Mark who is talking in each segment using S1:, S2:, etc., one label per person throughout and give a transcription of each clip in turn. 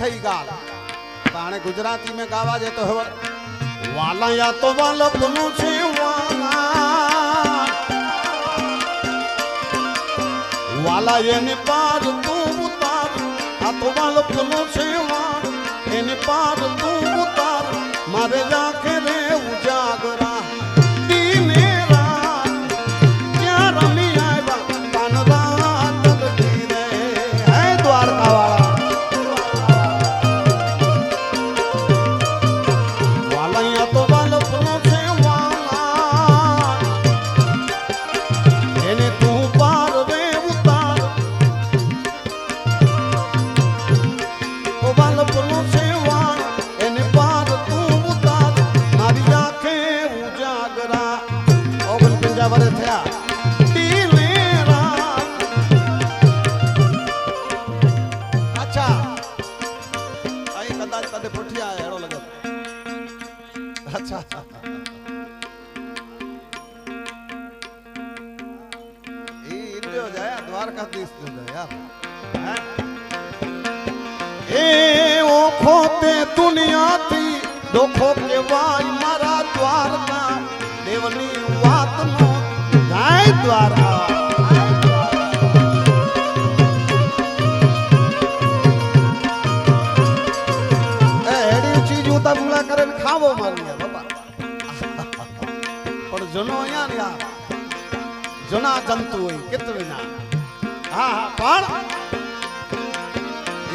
S1: થઈ ગાલ. પાણે ગુજરાતી મેં ગાવા જે તો હવે. વાલા યા તો વાલપનું છે વાલા એની પાર તું ઉતાર. આ તો છે વાલ એને પાર તું ઉતાર. મારે રાખે રે દ્વારકાધીશ યાર. હે? એ ઓખો તે દુનિયાથી ડોખો કેવાય મારા દ્વારકા. દેવની વાતનો ગાય દ્વારકા. ખાવો મારી બાપા પણ જનો અહીંયા યાર જના જંતુ હોય કેટલી ના હા પણ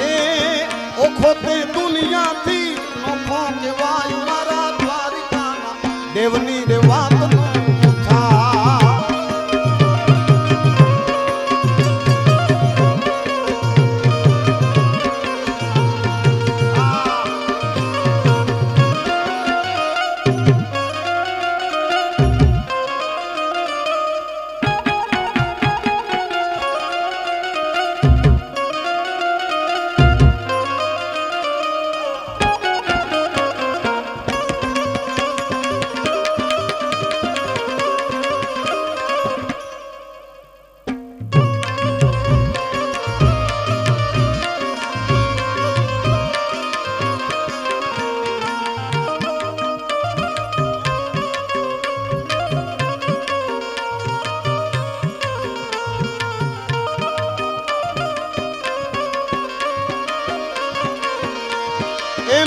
S1: એ ઓખો તે દુનિયાથી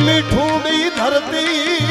S1: मिठूड़ी धरती।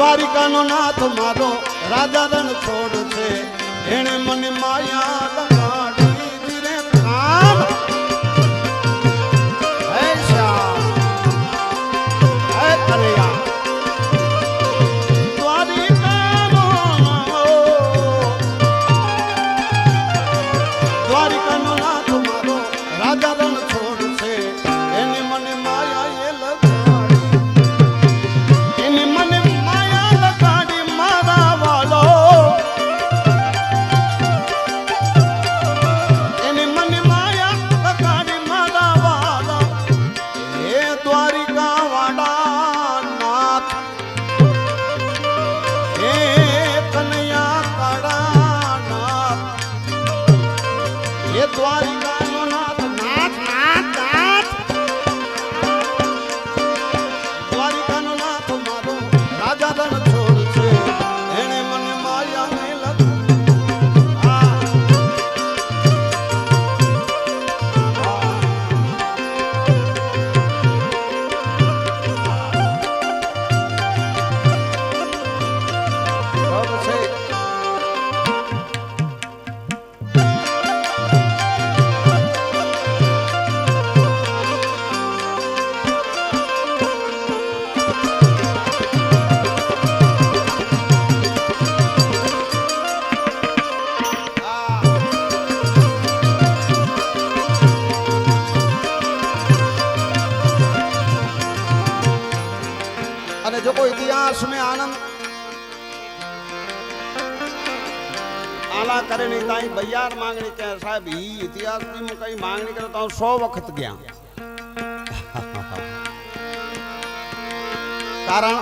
S1: દ્વારિકાનો નાથ મારો રાજા રણ છોડ છે. એણે મને માયા આલા કરીને તાઈ બૈયાર માંગણી કે સાહેબ, ઈ ઇતિહાસની હું કઈ માંગણી કરે, તો સો વખત ગયા. કારણ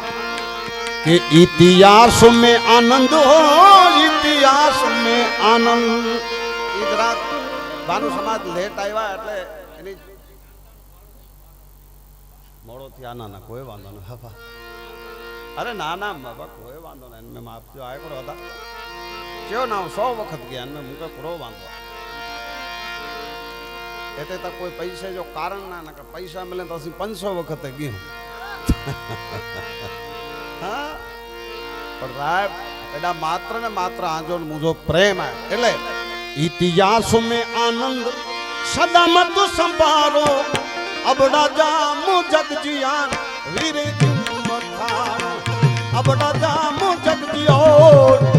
S1: કે ઇતિહાસ મે આનંદ હો, ઇતિહાસ મે આનંદ. ઈજરાત ભાનુ સમાજ લેટ આવ્યા એટલે એની મોડો થી આના ના કોઈ વાંધો નહીં. અરે ના ના, બાબા, કોઈ વાંધો નહીં. મેં માપજો થયો કરો હતા? કયો ના હું સો વખત ગયા અને મૂકે પૂરો વાંધો એટલે તો કોઈ પૈસે જો કારણ ના નકર પૈસા મળે તો ਅਸੀਂ પાંચસો વખત ગયું હા પણ સાહેબ એના માત્ર ને માત્ર આંજો ને મુજો પ્રેમ હે એટલે ઇતિહાસ में આનંદ સદા મત સંભારો અબડા જામુ જગજીયાન વીરે મથારો અબડા જામુ જગજીયો જીયો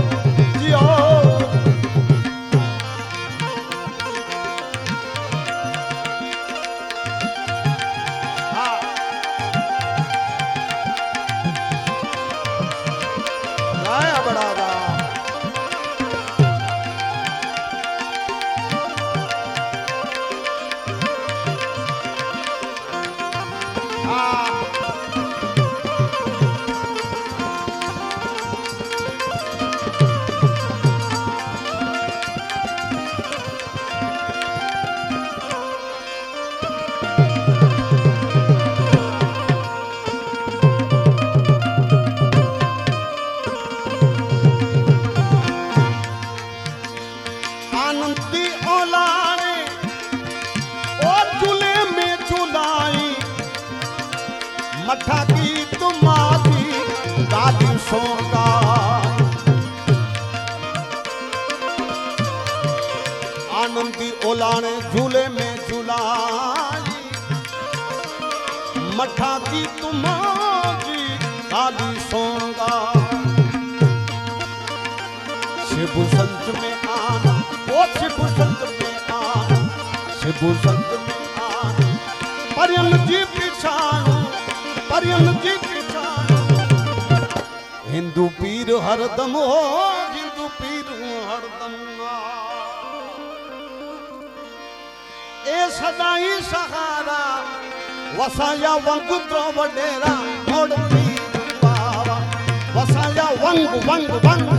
S1: मठा की तुम्हारी दादी सोगा। शिव संत में आना, ओ शिव संत में आना शिव संत में आना। परियम जी पिछाणो परियम जी पिछाणो हिंदू पीर हरदम हो, हिंदू पीर हरदम ए सदाई सहारा વસાયા વંગ ત્રવડેરા ઓડતી બાવા વસાયા વંગ વંગ વંગ.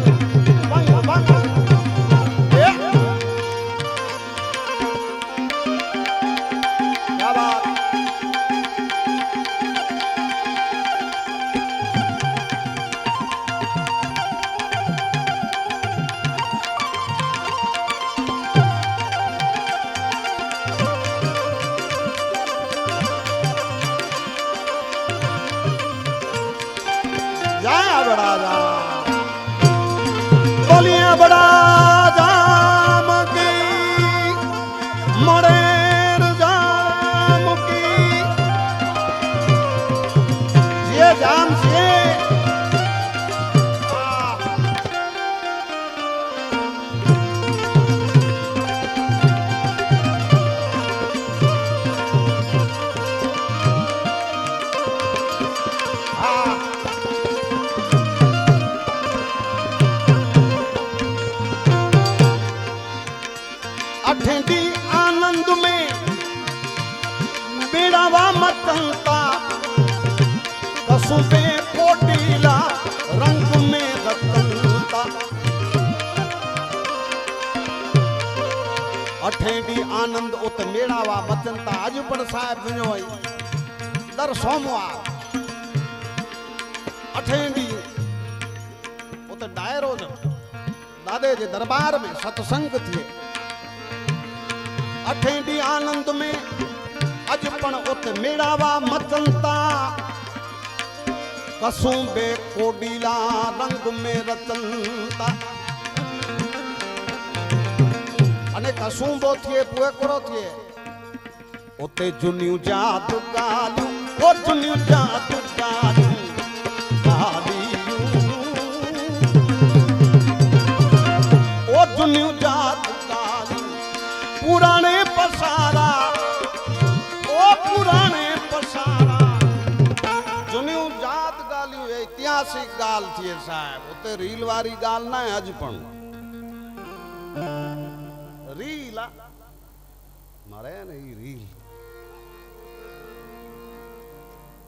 S1: અઠેડી આનંદ ઉત મેળાવા બચનતા હજુ પણ સાહેબ વણ્યો હોય. દર સોમવાર અઠેડી ઉત ડાયરો જ દાદે જે દરબાર મે સત્સંગ થયે. અઠેડી આનંદ મે અજ પણ ઉત મેળાવા મચનતા કસું બે કોડીલા રંગ મે રચનતા. ने कसूंबो थिए, पुए करो थिए। ओते जुनियु जादु गालु ओ जुनियु जादु गालु गालियु। ओ जुनियु जादु गालु पुराने पसारा, ओ पुराने पसारा। जुनियु जादु गालियु, ऐतिहासिक गाल थिए साहब ओते रीलवारी गाल ना आज पण। રીલ મારે ને એ રીલ.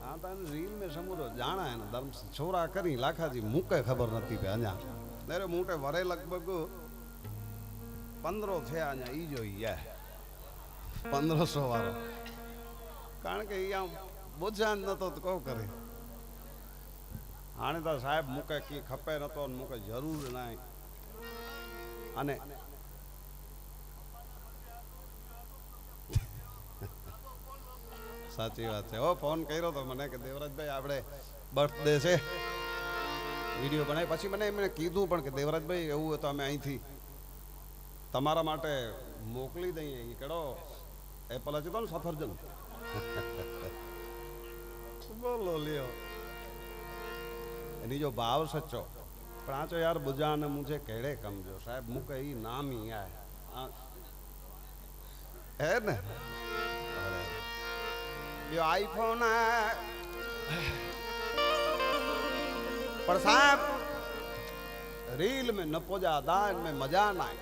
S1: આ તને રીલ મેં સમુદ્ર જાણા એને ધર્મ છોરા કરી, લાખાજી મૂકે ખબર નથી પે અહીંયા. અરે મૂટે વરે લગભગ પંદરો થયા અહીંયા, ઈ જોઈએ પંદરસો વાળો. કારણ કે અહીંયા બોજાન નતો તો કહું કરે? હાણે તો સાહેબ મૂકે કે ખપે નતો મૂકે જરૂર નહીં અને સાચી વાત છે. હો, ફોન કર્યો તો મને કે દેવરાજભાઈ, આપણે બર્થડે છે. વીડિયો બનાવી પછી મને એમણે કીધું પણ કે દેવરાજભાઈ, એવું હતું અમે અહીંથી તમારા માટે મોકલી દઈએ એ કડો એપલ હજુ કોણ સફરજન. બોલો, લ્યો. એની જો ભાવ સચ્ચો પાંચો આ તો યાર બુજાને મુજે કેડે કમજો. સાહેબ, મુકે એ નામ યાર હે ને? यो आईफोन है। पर साहब, रील में न पोजा दान में मज़ा ना आए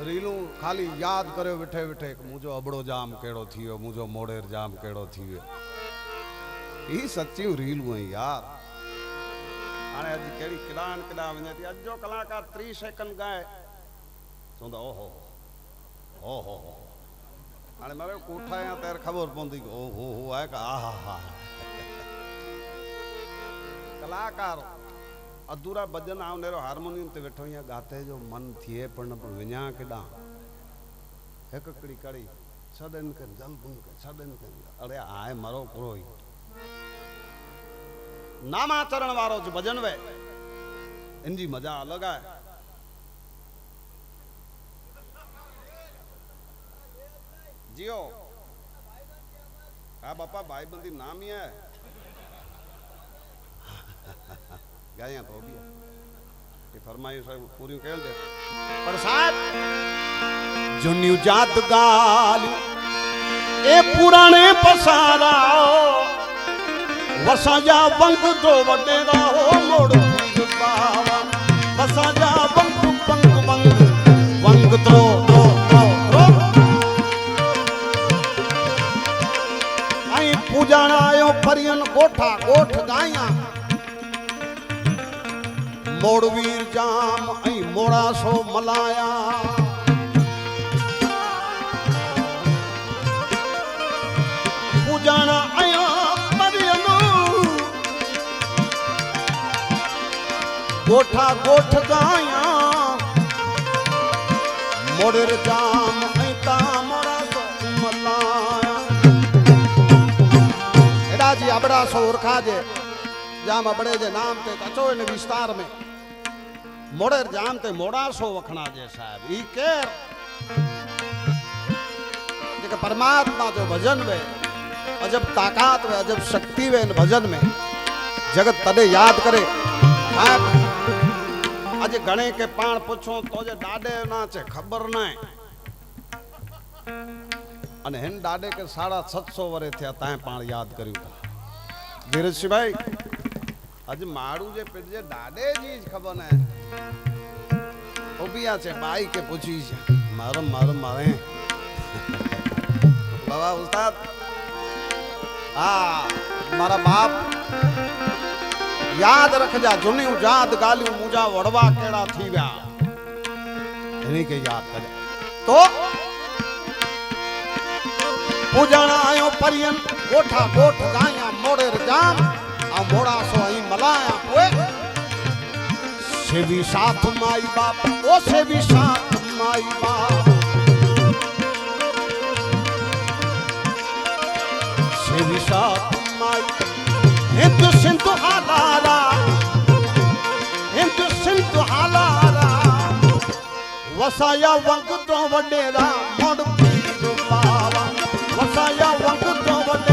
S1: रीलू खाली याद करे, बिठे वेठे मुझो अबड़ो जाम केड़ो थी वियो मुझो मोड़ेर जाम केड़ो थी वियो ई सच्ची रीलू है यार। आने आज कहिड़ी किॾां किॾां वञे थी आज जो कलाकार टी सेकंड गाए। चवंदा ओहो ओहो। અને મારે કોઠાયા ત્યારે ખબર પહોંચી ગઈ ઓહો હો આ આહા હા કલાકાર અધૂરા ભજન આવનારો હાર્મોનિયમ તે વેઠો અહીંયા ગાતે જો મન થયે પણ પણ વિના કેડા. હેકકડી કડી સદન કર જલબુન કર સદન કર અરે આય મારો પ્રોય નામાચરણ વાળો જ ભજન વે એની મજા અલગ આય જીઓ હા બાપા ભાઈબંધી નામ હે ગયા તો એ ફરમાયું સાહેબ પૂર્યું કહી દે પણ સાહેબ જુન્યુ જાત ગાલ એ પુરાણે પસારા વસા જા બંગ તો વડેરા હો મોડ પાવા વસા જા ફરિયન ગોઠા ગોઠ ગાયા મોડવીર જામ અહીં મોડાસો મલાયા પૂજાણ આયા ફરિયન ગોઠા ગોઠ ગાયા મોડર જામ અહીં તા सो ओरखा जे जाम अबड़े जे नाम ते अचो इन विस्तार में मोड़े जाम ते मोड़ा सो वखणा जे साहिब ई केर जेके परमात्मा जो भजन वे अजब ताक़त वे अजब शक्ति वे इन भजन में जगत तॾहिं यादि करे આજે ઘણે કે પાણ પૂછો તો જે ડાડે ના છે ખબર ના અને હેન ડાડે કે સાડા છસો વર્ષ થયા તાએ પાણ યાદ કર્યું ધીરજસિંહભાઈ આજે મારું જે પેટ છે દાદેજી જ ખબર ને. ઉભિયા છે, બાઈ કે પૂછી છે. મારમ મારમ મારે. બાબા, ઉસ્તાદ. હા, મારા બાપ. યાદ રખજા, જૂની જાત ગાલ્યું મુજા વડવા કેળા થી વ્યા એની કે યાદ કરે. તો पूजण आयो परियन गोठा गोठ गाया मोड़ेर जाम। आ मोड़ा सो ही मलाया ओए सेवी साथ माई बाप, ओ सेवी साथ माई बाप। सेवी साथ माई, हिंद सिंधु हालारा। हिंद सिंधु हालारा। वसाया वंग तो वडेरा, मोड़ ಮಾಯ ವಂಕುತ್ತವನ